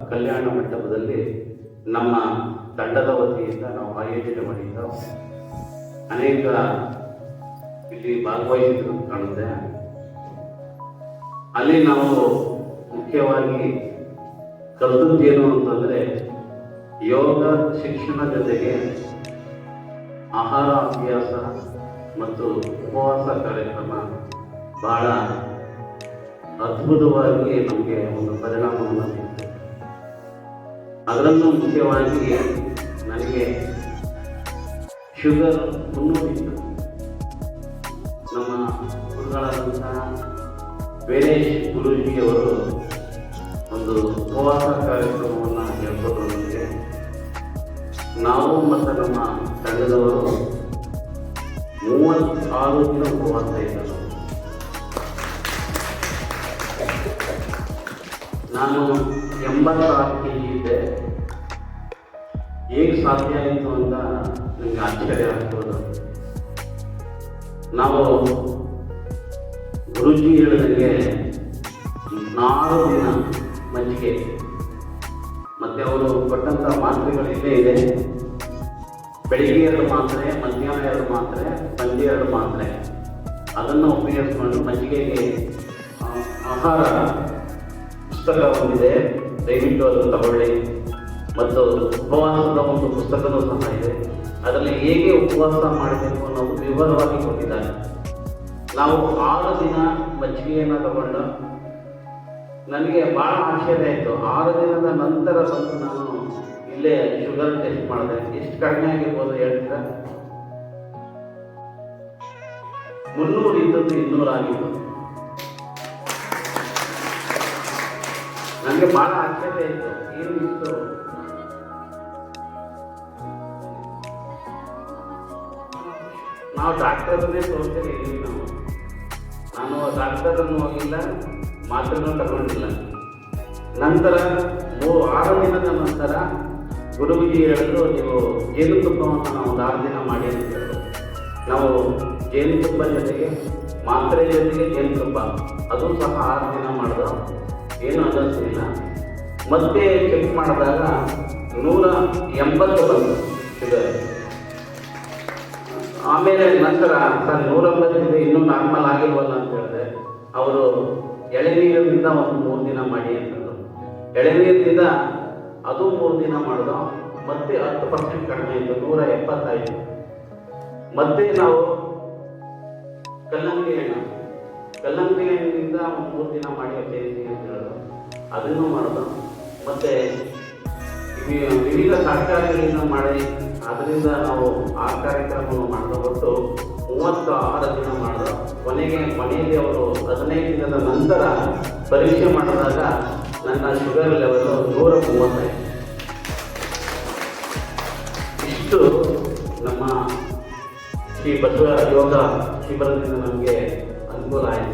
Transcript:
ಕಲ್ಯಾಣ ಮಂಟಪದಲ್ಲಿ ನಮ್ಮ ತಂಡದ ವತಿಯಿಂದ ನಾವು ಆಯೋಜನೆ ಮಾಡಿದ್ದು ಅನೇಕ ಇಲ್ಲಿ ಭಾಗವಹಿಸಿದ್ರು ಕಾಣುತ್ತೆ. ಅಲ್ಲಿ ನಾವು ಮುಖ್ಯವಾಗಿ ಕಲ್ತದ್ದೇನು ಅಂತಂದ್ರೆ ಯೋಗ ಶಿಕ್ಷಣ ಜೊತೆಗೆ ಆಹಾರ ಅಭ್ಯಾಸ ಮತ್ತು ಉಪವಾಸ ಕಾರ್ಯಕ್ರಮ ಬಹಳ ಅದ್ಭುತವಾಗಿ ನಮಗೆ ಒಂದು ಪರಿಣಾಮವನ್ನು ನೀಡಿದೆ ಅದರಲ್ಲೂ ಮುಖ್ಯವಾಗಿ ನನಗೆ ಶುಗರ್ ಮುನ್ನೂರಿತ್ತು ನಮ್ಮ ಗುರುಗಳಾದಂತಹ ವೀರೇಶ್ ಗುರೂಜಿಯವರು ಒಂದು ಉಪವಾಸ ಕಾರ್ಯಕ್ರಮವನ್ನು ಹೇಳ್ಕೊಟ್ರು ನಮಗೆ ನಾವು ಮತ್ತು ನಮ್ಮ ತಂಡದವರು ಮೂವತ್ತಾರು ದಿನ ಉಪವಾಸ ಇದ್ದರು. ನಾನು ಎಂಬತ್ತಾರು ಕೆ ಜಿ ಇದ್ದೆ. ಹೇಗೆ ಸಾಧ್ಯ ಆಯಿತು ಅಂತ ನನಗೆ ಆಶ್ಚರ್ಯ ಆಗ್ಬೋದು ನಾವು ಗುರುಜಿ ಹೇಳಿದಂಗೆ ನಾರು ದಿನ ಮಜ್ಜಿಗೆ. ಮತ್ತೆ ಅವರು ಕೊಟ್ಟಂಥ ಮಾತ್ರೆಗಳು ಇಲ್ಲೇ ಇದೆ. ಬೆಳಿಗ್ಗೆ ಎರಡು ಮಾತ್ರೆ, ಮಧ್ಯಾಹ್ನ ಎರಡು ಮಾತ್ರೆ, ಸಂಜೆ ಎರಡು ಮಾತ್ರೆ. ಅದನ್ನು ಉಪಯೋಗಿಸ್ಕೊಂಡು ಮಜ್ಜಿಗೆಗೆ ಆಹಾರ ಪುಸ್ತಕ ಹೊಂದಿದೆ. ದಯವಿಟ್ಟು ಅದನ್ನು ತಗೊಳ್ಳಿ. ಮತ್ತು ಉಪವಾಸದ ಒಂದು ಪುಸ್ತಕವೂ ಸಹ ಇದೆ. ಅದರಲ್ಲಿ ಹೇಗೆ ಉಪವಾಸ ಮಾಡಬೇಕು ಅನ್ನೋದು ವಿವರವಾಗಿ ಕೊಟ್ಟಿದ್ದಾರೆ. ನಾವು ಆರು ದಿನ ಮಜ್ಜಿಗೆಯನ್ನು ತಗೊಂಡು ನನಗೆ ಭಾಳ ಆಶ್ಚರ್ಯ ಆಯಿತು. ಆರು ದಿನದ ನಂತರ ಬಂದು ನಾನು ಇಲ್ಲೇ ಶುಗರ್ ಟೆಸ್ಟ್ ಮಾಡಿದೆ. ಎಷ್ಟು ಕಡಿಮೆ ಆಗಿರ್ಬೋದು ಹೇಳ್ತೀರಾ? ಮುನ್ನೂರು ಇದ್ದದ್ದು ಇನ್ನೂರು ಆಗಿತ್ತು ನನಗೆ ಭಾಳ ಆಶ್ಚರ್ಯ ಆಯಿತು. ಏನು ಇಷ್ಟು ನಾವು ಡಾಕ್ಟರ್ನೇ ತೋರಿಸ್ತೀವಿ ಇದ್ದೀವಿ ನಾವು. ನಾನು ಡಾಕ್ಟರನ್ನು ಹೋಗಿಲ್ಲ ಮಾತ್ರನೂ ತಗೊಂಡಿಲ್ಲ. ನಂತರ ಮೂರು, ಆರು ದಿನದ ನಂತರ ಗುರುಜಿ ಹೇಳಿದ್ರು, ನೀವು ಜೇನುತುಪ್ಪವನ್ನು ನಾವು ಒಂದು ಆರು ದಿನ ಮಾಡಿ ಅಂತ ಹೇಳಿದ್ರು. ನಾವು ಜೇನುತುಪ್ಪ ಜೊತೆಗೆ ಮಾತ್ರೆ ಜೊತೆಗೆ ಜೇನುತುಪ್ಪ ಅದು ಸಹ ಆರು ದಿನ ಮಾಡಿದ್ರು. ಏನು ಅನ್ನಿಸ್ಲಿಲ್ಲ ಮತ್ತೆ ಚೆಕ್ ಮಾಡಿದಾಗ ನೂರ ಎಂಬತ್ತು ಬಂತು, ಶುಗರ್. ಆಮೇಲೆ ನಂತರ ಸರ್ ನೂರೊಂಬತ್ತಿದೆ ಇನ್ನೂ ನಾರ್ಮಲ್ ಆಗಿಲ್ವಲ್ಲ ಅಂತ ಹೇಳಿದೆ ಅವರು ಎಳೆನೀರಿನಿಂದ ಒಂದು ಮೂರು ದಿನ ಮಾಡಿ ಅಂತಂದ್ರು ಎಳೆನೀರಿನಿಂದ ಅದು ಮೂರು ದಿನ ಮಾಡಿದ್ರು, ಮತ್ತೆ ಹತ್ತು ಪರ್ಸೆಂಟ್ ಕಡಿಮೆ ಇತ್ತು, ನೂರ ಎಪ್ಪತ್ತೈದು. ಮತ್ತೆ ನಾವು ಕಲ್ಲಂಗಡಿ ಹಣ್ಣು, ಕಲ್ಲಂಗಡಿ ಹಣ್ಣಿನಿಂದ ಒಂದು ಮೂರು ದಿನ ಮಾಡಿ ಅಂತ ಹೇಳಿದ್ರು ಅದನ್ನು ಮಾಡಿದ್ರು. ಮತ್ತೆ ವಿವಿಧ ತರಕಾರಿಗಳಿಂದ ಮಾಡಿ ಅದರಿಂದ ನಾವು ಆ ಕಾರ್ಯಕ್ರಮವನ್ನು ಹೊರತು ಮೂವತ್ತು ಆರು ದಿನ ಮಾಡಿದ ಕೊನೆಗೆ ಮನೆಯಲ್ಲಿ ಅವರು ಹದಿನೈದು ದಿನದ ನಂತರ ಪರೀಕ್ಷೆ ಮಾಡಿದಾಗ ನನ್ನ ಶುಗರ್ ಲೆವೆಲ್ ನೂರ ಮೂವತ್ತೈದು. ಇಷ್ಟು ನಮ್ಮ ಶ್ರೀ ಬಸವ ಯೋಗ ಶಿಬಿರದಿಂದ ನಮಗೆ ಅನುಕೂಲ ಆಯಿತು.